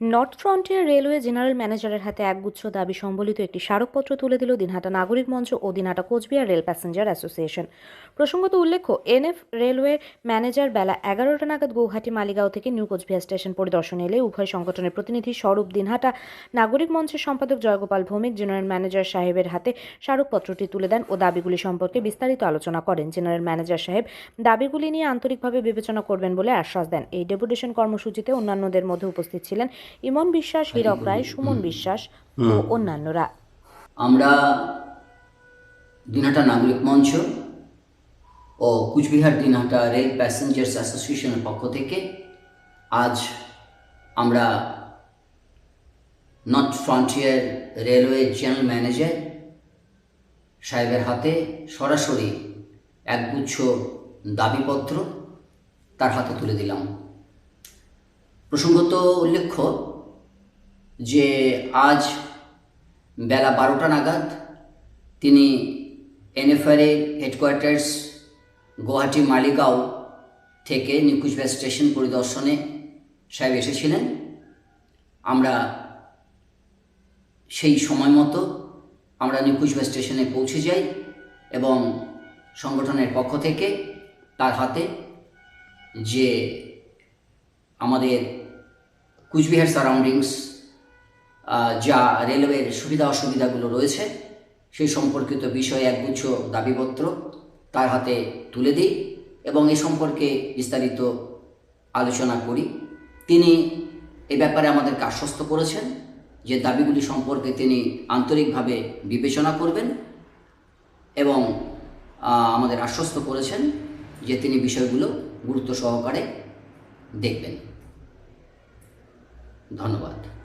North frontier railway general ম্যানেজারের হাতে একগুচ্ছ দাবি সম্বলিত একটি স্মারকপত্র তুলে দিল দিনহাটা নাগরিক মঞ্চ ও Dinhata Coochbehar rail passenger association. প্রসঙ্গত উল্লেখ্য, এনএফ রেলওয়ে ম্যানেজার বেলা এগারোটা নাগাদ গৌহাটি মালিগাঁও থেকে নিউ কোচবিহার স্টেশন পরিদর্শনে এলে উভয় সংগঠনের প্রতিনিধি স্বরূপ দিনহাটা নাগরিক মঞ্চের সম্পাদক জয়গোপাল ভৌমিক, জেনারেল ম্যানেজার সাহেবের হাতে স্মারকপত্রটি তুলে দেন ও দাবিগুলি সম্পর্কে বিস্তারিত আলোচনা করেন। জেনারেল ম্যানেজার সাহেব দাবিগুলি নিয়ে আন্তরিকভাবে বিবেচনা করবেন বলে আশ্বাস দেন। এই ডেপুটেশন কর্মসূচিতে অন্যান্যদের মধ্যে উপস্থিত ছিলেন ইমন বিশ্বাস হীরক রায় সুমন বিশ্বাস ও অন্যান্যরা। আমরা দিনহাটা নাগরিক মঞ্চ ও কুচবিহার দিনহাটা রেল প্যাসেঞ্জার্স অ্যাসোসিয়েশনের পক্ষ থেকে আজ আমরা North Frontier Railway general manager সাহেবের হাতে সরাসরি একগুচ্ছ দাবিপত্র তার হাতে তুলে দিলাম। প্রসঙ্গত উল্লেখ্য যে আজ বেলা বারোটা নাগাদ তিনি এনএফআরএ হেডকোয়ার্টার্স গুয়াহাটি মালিগাঁও থেকে নিউ কুচবিহার স্টেশন পরিদর্শনে সাহেব এসেছিলেন। আমরা সেই সময় মতো আমরা নিউ স্টেশনে পৌঁছে যাই এবং সংগঠনের পক্ষ থেকে তার হাতে যে আমাদের কুচবিহার সারাউন্ডিংস যা রেলওয়ের সুবিধা অসুবিধাগুলো রয়েছে, সেই সম্পর্কিত বিষয়ে একগুচ্ছ দাবিপত্র তার হাতে তুলে দিই এবং এ সম্পর্কে বিস্তারিত আলোচনা করি। তিনি এ ব্যাপারে আমাদেরকে আশ্বস্ত করেছেন যে দাবিগুলি সম্পর্কে তিনি আন্তরিকভাবে বিবেচনা করবেন এবং আমাদের আশ্বস্ত করেছেন যে তিনি বিষয়গুলো গুরুত্ব সহকারে দেখবেন। ধন্যবাদ।